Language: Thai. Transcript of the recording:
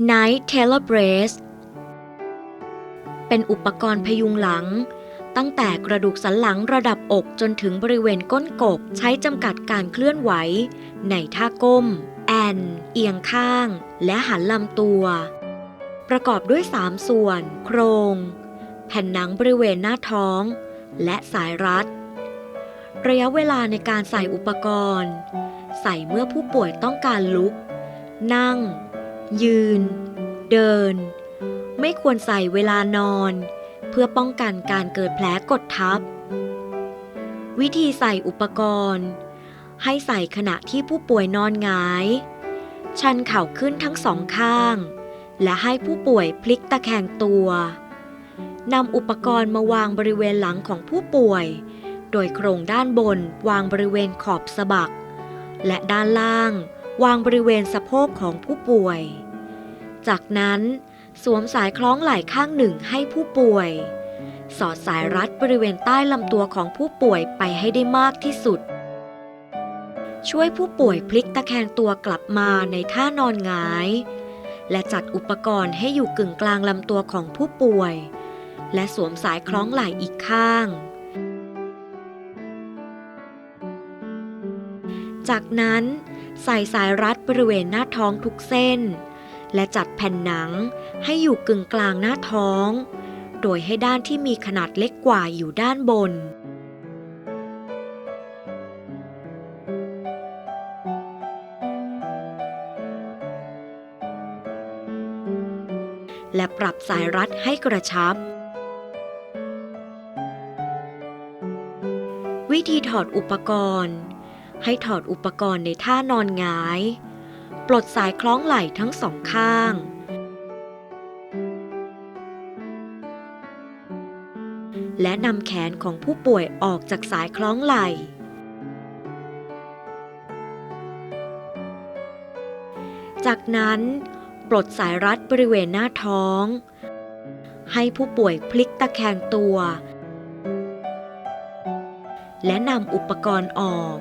Night Tailor Brace เป็นอุปกรณ์พยุงหลัง ตั้งแต่กระดูกสันหลังระดับอกจนถึงบริเวณก้นกบใช้จำกัดการเคลื่อนไหว ในท่าก้ม แอน เอียงข้าง และหันลำตัว ประกอบด้วย 3 ส่วน โครง แผ่นหนังบริเวณหน้าท้อง และสายรัด ระยะเวลาในการใส่อุปกรณ์ ใส่เมื่อผู้ป่วยต้องการลุก นั่ง ยืน เดิน ไม่ควรใส่เวลานอน เพื่อป้องกันการเกิดแผลกดทับ วิธีใส่อุปกรณ์ ให้ใส่ขณะที่ผู้ป่วยนอนหงาย ชันเข่าขึ้นทั้งสองข้าง และให้ผู้ป่วยพลิกตะแคงตัวนำอุปกรณ์มาวางบริเวณหลังของผู้ป่วย โดยโครงด้านบนวางบริเวณขอบสะบัก และด้านล่าง วางบริเวณสะโพกของผู้ป่วย จากนั้นสวมสายคล้องไหล่ข้างหนึ่งให้ผู้ป่วย สอดสายรัดบริเวณใต้ลำตัวของผู้ป่วยไปให้ได้มากที่สุด ช่วยผู้ป่วยพลิกตะแคงตัวกลับมาในท่านอนหงาย และจัดอุปกรณ์ให้อยู่กึ่งกลางลำตัวของผู้ป่วย และสวมสายคล้องไหล่อีกข้างจากนั้น ใส่สายรัดบริเวณหน้าท้องทุกเส้น และจัดแผ่นหนังให้อยู่กึ่งกลางหน้าท้อง โดยให้ด้านที่มีขนาดเล็กกว่าอยู่ด้านบนและปรับสายรัดให้กระชับ วิธีถอดอุปกรณ์ ให้ถอดอุปกรณ์ในท่านอนหงาย ปลดสายคล้องไหล่ทั้งสองข้าง และนำแขนของผู้ป่วยออกจากสายคล้องไหล่ จากนั้น ปลดสายรัดบริเวณหน้าท้อง ให้ผู้ป่วยพลิกตะแคงตัวและนำอุปกรณ์ออก